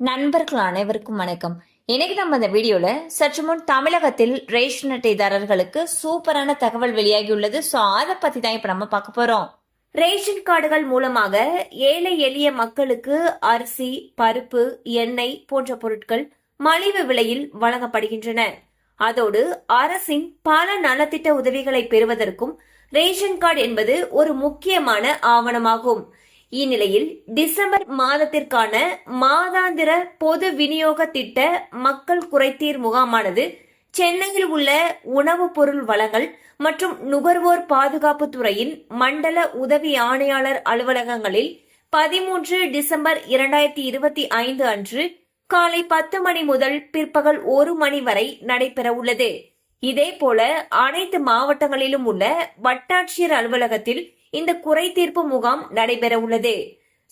நண்பர்கள் அனைவருக்கும் வணக்கம். இன்னைக்கு நம்ம இந்த வீடியோல சற்று முன் தமிழகத்தில் ரேஷன் அட்டைதாரர்களுக்கு சூப்பரான தகவல் வெளியாகியுள்ளது. ஸோ அதை பத்தி தான் இப்ப நம்ம பார்க்க போறோம். ரேஷன் கார்டுகள் மூலமாக ஏழை எளிய மக்களுக்கு அரிசி பருப்பு எண்ணெய் போன்ற பொருட்கள் மலிவு விலையில் வழங்கப்படுகின்றன. அதோடு அரசின் பல நலத்திட்ட உதவிகளை பெறுவதற்கும் ரேஷன் கார்டு என்பது ஒரு முக்கியமான ஆவணமாகும். இந்நிலையில் டிசம்பர் மாதத்திற்கான மாதாந்திர பொது விநியோக திட்ட மக்கள் குறைதீர் முகாமானது சென்னையில் உள்ள உணவுப் பொருள் வழங்கல் மற்றும் நுகர்வோர் பாதுகாப்பு துறையின் மண்டல உதவி ஆணையாளர் அலுவலகங்களில் பதிமூன்று டிசம்பர் இரண்டாயிரத்தி இருபத்தி ஐந்து அன்று காலை பத்து மணி முதல் பிற்பகல் ஒரு மணி வரை நடைபெறவுள்ளது இதேபோல அனைத்து மாவட்டங்களிலும் உள்ள வட்டாட்சியர் அலுவலகத்தில் இந்த குறை தீர்ப்பு முகாம் நடைபெற உள்ளது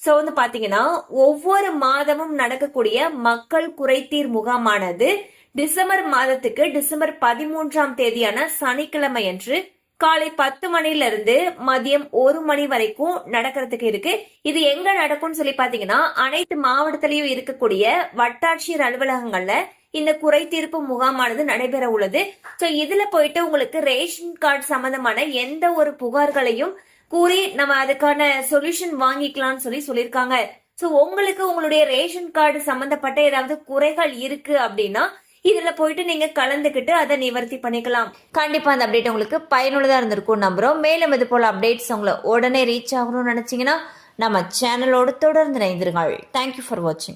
சோ வந்து பாத்தீங்கன்னா ஒவ்வொரு மாதமும் நடக்கக்கூடிய மக்கள் குறைதீர் முகாமானது டிசம்பர் மாதத்துக்கு டிசம்பர் பதிமூன்றாம் தேதியான சனிக்கிழமை அன்று காலை பத்து மணில இருந்து மதியம் ஒரு மணி வரைக்கும் நடக்கிறதுக்கு இருக்கு. இது எங்க நடக்கும்னு சொல்லி பாத்தீங்கன்னா அனைத்து மாவட்டத்திலயும் இருக்கக்கூடிய வட்டாட்சியர் அலுவலகங்கள்ல இந்த குறை தீர்ப்பு முகாமானது நடைபெற உள்ளது சோ இதுல போயிட்டு உங்களுக்கு ரேஷன் கார்டு சம்பந்தமான எந்த ஒரு புகார்களையும் கூறி நம்ம அதுக்கான சொல்யூஷன் வாங்கிக்கலாம்னு சொல்லி சொல்லியிருக்காங்க. சோ உங்களுக்கு உங்களுடைய ரேஷன் கார்டு சம்பந்தப்பட்ட ஏதாவது குறைகள் இருக்கு அப்படின்னா இதுல போயிட்டு நீங்க கலந்துக்கிட்டு அதை நிவர்த்தி பண்ணிக்கலாம். கண்டிப்பா அந்த அப்டேட் உங்களுக்கு பயனுள்ளதா இருந்திருக்கும் நம்புறோம். மேலும் இது போல அப்டேட்ஸ் உங்களை உடனே ரீச் ஆகணும்னு நினைச்சீங்கன்னா நம்ம சேனலோடு தொடர்ந்து இணைந்திருங்கள். தேங்க்யூ ஃபார் வாட்சிங்